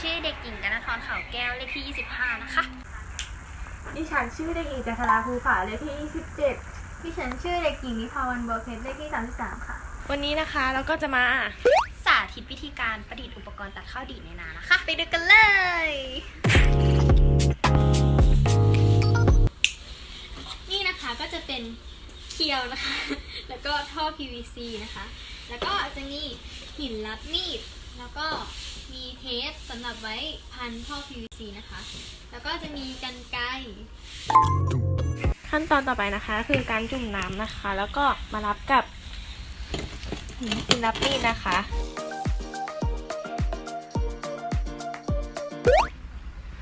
ชื่อเด็กหญิงกนทรขาวแก้วเลขที่ 25 นะคะ ดิฉันชื่อเด็กหญิงจันทราภูผาเลขที่ 27 ดิฉันชื่อเด็กหญิงนิพาวันเบอร์เพชรเลขที่ 33 ค่ะ วันนี้นะคะเราก็จะมาสาธิตวิธีการประดิษฐ์อุปกรณ์ตัดข้าวดีในนานะคะ ไปดูกันเลย นี่นะคะก็จะเป็นเคียวนะคะ แล้วก็ท่อ PVC นะคะ แล้วก็จะมีหินลับมีด แล้วก็ มีเทปสำหรับไว้พันท่อ PVC นะคะ แล้วก็จะมีกันไกรขั้นตอนต่อไปนะคะ คือการจุ่มน้ำนะคะ แล้วก็มารับกับหินรับมีดนะคะ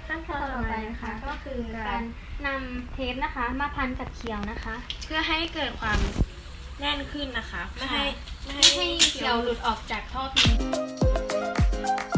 ขั้นตอนต่อไปนะคะก็คือการนำเทปนะคะ มาพันกับเคียวนะคะ เพื่อให้เกิดความแน่นขึ้นนะคะ ไม่ให้ไม่ให้ไม่ให้เคียวหลุดออกจากท่อ PVC นี่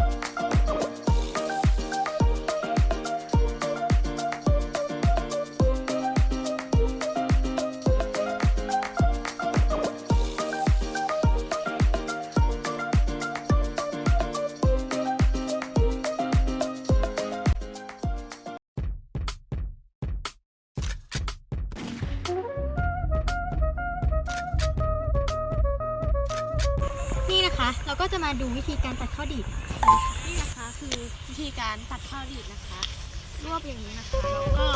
นะคะ เราก็จะมาดูวิธีการตัดข้าวดีดนี่นะคะคือวิธีการตัดข้าวดีดนะคะ รวบอย่างนี้นะคะแล้วก็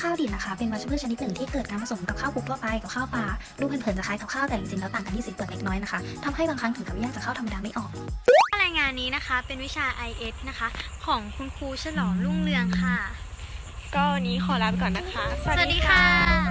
ข้าวดิบนะคะเป็นวัชพืชชนิดหนึ่งที่เกิดการผสมกับข้าวคลุกทั่วไปกับข้าวปลาดูเผินๆจะคล้ายกับข้าวแต่จริงๆแล้วต่างกันที่สีเปลือกเล็กน้อยนะคะทำให้บางครั้งถึงกับแยกจากข้าวธรรมดาไม่ออกรายงานนี้นะคะเป็นวิชา IS นะคะ ของคุณครูฉลองรุ่งเรืองค่ะ ก็วันนี้ขอลาไปก่อนนะคะ สวัสดีค่ะ